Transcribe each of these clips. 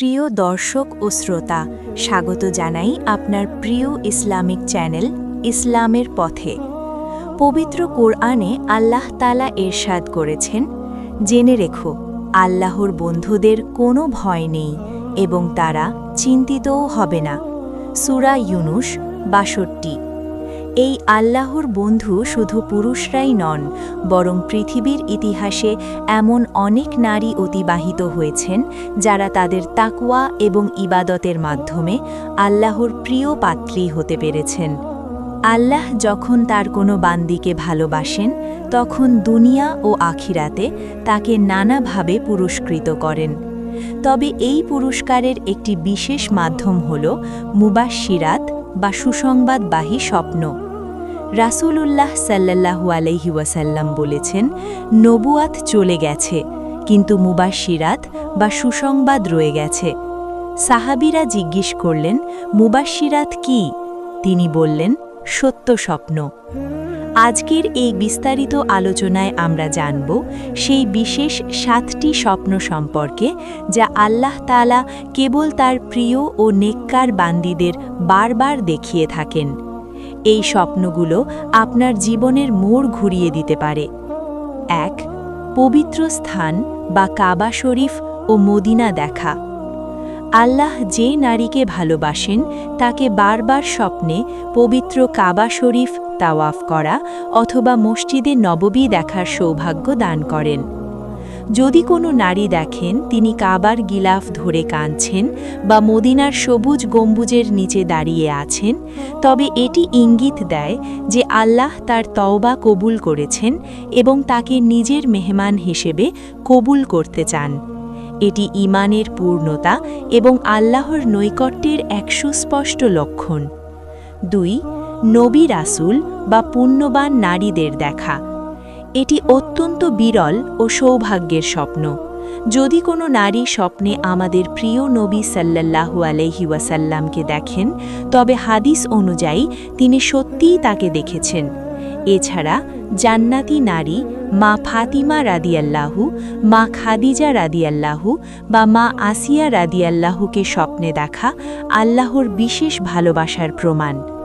প্রিয় দর্শক ও শ্রোতা, স্বাগত জানাই আপনার প্রিয় ইসলামিক চ্যানেল ইসলামের পথে। পবিত্র কোরআনে আল্লাহ তালা এরশাদ করেছেন, জেনে রেখো, আল্লাহর বন্ধুদের কোনো ভয় নেই এবং তারা চিন্তিতও হবে না। সুরা ইউনুস বাষট্টি। এই আল্লাহর বন্ধু শুধু পুরুষরাই নন, বরং পৃথিবীর ইতিহাসে এমন অনেক নারী অতিবাহিত হয়েছেন যারা তাদের তাকুয়া এবং ইবাদতের মাধ্যমে আল্লাহর প্রিয় পাত্রী হতে পেরেছেন। আল্লাহ যখন তার কোনো বান্দিকে ভালোবাসেন, তখন দুনিয়া ও আখিরাতে তাকে নানাভাবে পুরস্কৃত করেন। তবে এই পুরস্কারের একটি বিশেষ মাধ্যম হল মুবাশিরাত বা সুসংবাদবাহী স্বপ্ন। রাসূলুল্লাহ সাল্লাল্লাহু আলাইহি ওয়াসাল্লাম বলেছেন, নবুয়াত চলে গেছে, কিন্তু মুবাশিরাত বা সুসংবাদ রয়ে গেছে। সাহাবিরা জিজ্ঞেস করলেন মুবাশিরাত কি? তিনি বললেন, সত্য স্বপ্ন। আজকের এই বিস্তারিত আলোচনায় আমরা জানব সেই বিশেষ সাতটি স্বপ্ন সম্পর্কে যা আল্লাহ তালা কেবল তার প্রিয় ও নেককার বান্দিদের বারবার দেখিয়ে থাকেন। এই স্বপ্নগুলো আপনার জীবনের মোড় ঘুরিয়ে দিতে পারে। এক, পবিত্র স্থান বা কাবা শরীফ ও মদিনা দেখা। আল্লাহ যে নারীকে ভালোবাসেন, তাকে বারবার স্বপ্নে পবিত্র কাবা শরীফ তাওয়াফ করা অথবা মসজিদে নববী দেখার সৌভাগ্য দান করেন। যদি কোনো নারী দেখেন তিনি কাবার গিলাফ ধরে কাঁদছেন বা মদিনার সবুজ গম্বুজের নিচে দাঁড়িয়ে আছেন, তবে এটি ইঙ্গিত দেয় যে আল্লাহ তার তওবা কবুল করেছেন এবং তাকে নিজের মেহমান হিসেবে কবুল করতে চান। এটি ইমানের পূর্ণতা এবং আল্লাহর নৈকট্যের এক সুস্পষ্ট লক্ষণ। দুই, নবী রাসুল বা পুণ্যবান নারীদের দেখা। এটি অত্যন্ত বিরল ও সৌভাগ্যের স্বপ্ন। যদি কোনো নারী স্বপ্নে আমাদের প্রিয় নবী সাল্লাল্লাহু আলহি ওয়াসাল্লামকে দেখেন, তবে হাদিস অনুযায়ী তিনি সত্যিই তাকে দেখেছেন। এছাড়া জান্নাতি নারী মা ফাতিমা রাদিয়াল্লাহু, মা খাদিজা রাদিয়াল্লাহু বা মা আসিয়া রাদিয়াল্লাহুকে স্বপ্নে দেখা আল্লাহর বিশেষ ভালোবাসার প্রমাণ।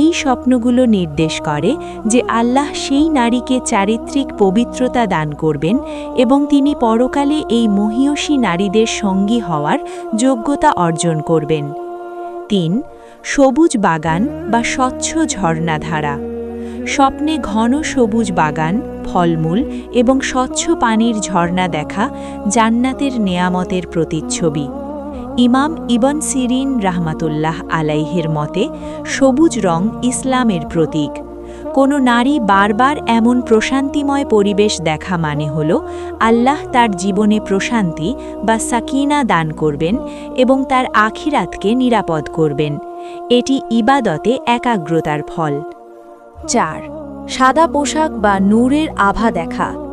এই স্বপ্নগুলো নির্দেশ করে যে আল্লাহ সেই নারীকে চারিত্রিক পবিত্রতা দান করবেন এবং তিনি পরকালে এই মহিয়সী নারীদের সঙ্গী হওয়ার যোগ্যতা অর্জন করবেন। তিন, সবুজ বাগান বা স্বচ্ছ ঝর্ণাধারা। স্বপ্নে ঘন সবুজ বাগান, ফলমূল এবং স্বচ্ছ পানির ঝর্ণা দেখা জান্নাতের নেয়ামতের প্রতিচ্ছবি। ইমাম ইবন সিরিন রাহমাতুল্লাহ আলাইহের মতে, সবুজ রং ইসলামের প্রতীক। কোনো নারী বারবার এমন প্রশান্তিময় পরিবেশ দেখা মানে হল, আল্লাহ তার জীবনে প্রশান্তি বা সাকিনা দান করবেন এবং তার আখিরাতকে নিরাপদ করবেন। এটি ইবাদতে একাগ্রতার ফল। চার, সাদা পোশাক বা নূরের আভা দেখা।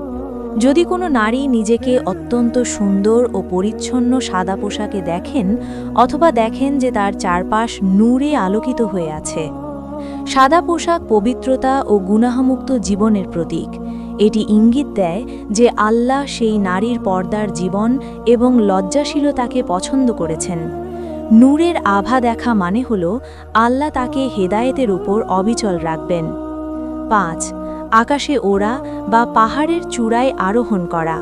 যদি কোনো নারী নিজেকে অত্যন্ত সুন্দর ও পরিচ্ছন্ন সাদা পোশাকে দেখেন অথবা দেখেন যে তার চারপাশ নূরে আলোকিত হয়ে আছে। সাদা পোশাক পবিত্রতা ও গুনাহমুক্ত জীবনের প্রতীক। এটি ইঙ্গিত দেয় যে আল্লাহ সেই নারীর পর্দার জীবন এবং লজ্জাশীলতাকে পছন্দ করেছেন। নূরের আভা দেখা মানে হল আল্লাহ তাকে হেদায়েতের উপর অবিচল রাখবেন। পাঁচ আকাশে ওড়া বা পাহাড়ের চূড়ায় আরোহণ করা।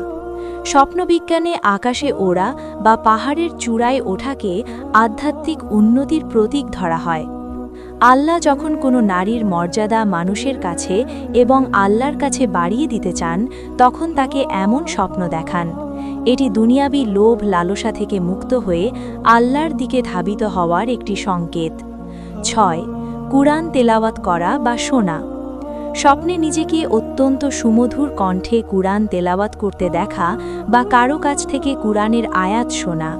স্বপ্নবিজ্ঞানে আকাশে ওড়া বা পাহাড়ের চূড়ায় ওঠাকে আধ্যাত্মিক উন্নতির প্রতীক ধরা হয়। আল্লাহ যখন কোনো নারীর মর্যাদা মানুষের কাছে এবং আল্লাহর কাছে বাড়িয়ে দিতে চান, তখন তাকে এমন স্বপ্ন দেখান। এটি দুনিয়াবি লোভ লালসা থেকে মুক্ত হয়ে আল্লাহর দিকে ধাবিত হওয়ার একটি সংকেত। ছয়, কুরআন তেলাওয়াত করা বা শোনা। স্বপ্নে নিজেকে অত্যন্ত সুমধুর কণ্ঠে কুরআন তেলাওয়াত করতে দেখা বা কারও কাছ থেকে কুরআনের আয়াত শোনা।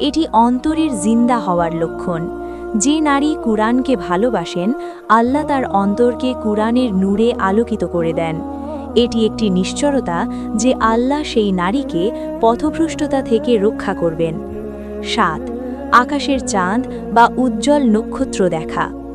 এটি অন্তরের জিন্দা হওয়ার লক্ষণ। যে নারী কুরআনকে ভালোবাসেন, আল্লাহ তার অন্তরকে কুরআনের নূরে আলোকিত করে দেন। এটি একটি নিশ্চরতা যে আল্লাহ সেই নারীকে পথভ্রষ্টতা থেকে রক্ষা করবেন। সাত, আকাশের চাঁদ বা উজ্জ্বল নক্ষত্র দেখা।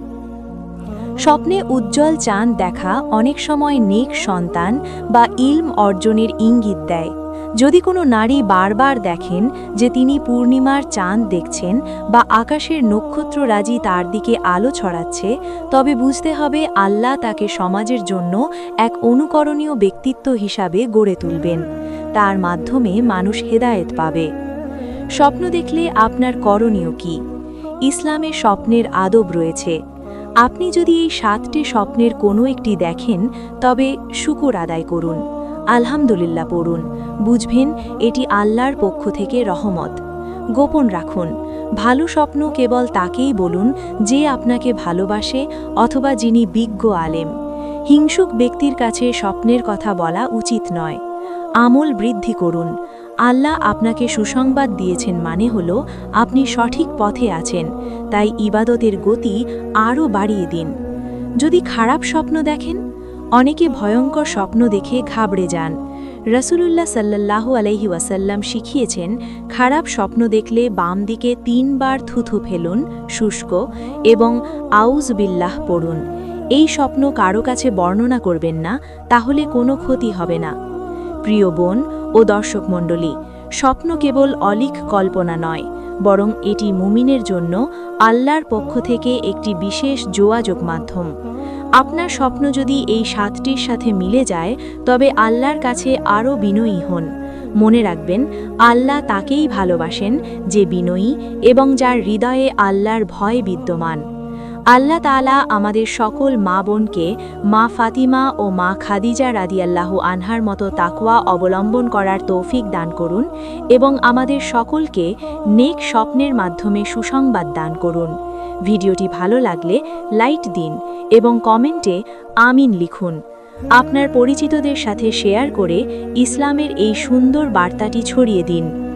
স্বপ্নে উজ্জ্বল চাঁদ দেখা অনেক সময় নেক সন্তান বা ইলম অর্জনের ইঙ্গিত দেয়। যদি কোনো নারী বারবার দেখেন যে তিনি পূর্ণিমার চাঁদ দেখছেন বা আকাশের নক্ষত্ররাজি তার দিকে আলো ছড়াচ্ছে, তবে বুঝতে হবে আল্লাহ তাকে সমাজের জন্য এক অনুকরণীয় ব্যক্তিত্ব হিসাবে গড়ে তুলবেন। তার মাধ্যমে মানুষ হেদায়েত পাবে। স্বপ্ন দেখলে আপনার করণীয় কি? ইসলামে স্বপ্নের আদব রয়েছে। আপনি যদি এই সাতটি স্বপ্নের কোনো একটি দেখেন, তবে শুকর আদায় করুন। আলহামদুলিল্লাহ পড়ুন। বুঝবেন, এটি আল্লাহর পক্ষ থেকে রহমত। গোপন রাখুন। ভালো স্বপ্ন কেবল তাকেই বলুন যে আপনাকে ভালোবাসে অথবা যিনি বিজ্ঞ আলেম। হিংসুক ব্যক্তির কাছে স্বপ্নের কথা বলা উচিত নয়। আমল বৃদ্ধি করুন। আল্লাহ আপনাকে সুসংবাদ দিয়েছেন মানে হল, আপনি সঠিক পথে আছেন। তাই ইবাদতের গতি আরও বাড়িয়ে দিন। যদি খারাপ স্বপ্ন দেখেন, অনেকে ভয়ঙ্কর স্বপ্ন দেখে ঘাবড়ে যান। রসুলুল্লাহ সাল্লাল্লাহু আলহি ওয়াসাল্লাম শিখিয়েছেন, খারাপ স্বপ্ন দেখলে বাম দিকে তিনবার থুথু ফেলুন, শুষ্ক, এবং আউজ বিল্লাহ পড়ুন। এই স্বপ্ন কারও কাছে বর্ণনা করবেন না, তাহলে কোনো ক্ষতি হবে না। প্রিয় বোন ও দর্শক মণ্ডলী, স্বপ্ন কেবল অলিক কল্পনা নয়, বরং এটি মুমিনের জন্য আল্লাহর পক্ষ থেকে একটি বিশেষ যোগাযোগ মাধ্যম। আপনার স্বপ্ন যদি এই সাতটির সাথে মিলে যায়, তবে আল্লাহর কাছে আরও বিনয়ী হন। মনে রাখবেন, আল্লাহ তাকেই ভালোবাসেন যে বিনয়ী এবং যার হৃদয়ে আল্লাহর ভয় বিদ্যমান। আল্লাহ তাআলা আমাদের সকল মা বোনকে, মা ফাতিমা ও মা খাদিজা রাদিয়াল্লাহু আনহার মতো তাকওয়া অবলম্বন করার তৌফিক দান করুন এবং আমাদের সকলকে নেক স্বপ্নের মাধ্যমে সুসংবাদ দান করুন। ভিডিওটি ভালো লাগলে লাইট দিন এবং কমেন্টে আমিন লিখুন। আপনার পরিচিতদের সাথে শেয়ার করে ইসলামের এই সুন্দর বার্তাটি ছড়িয়ে দিন।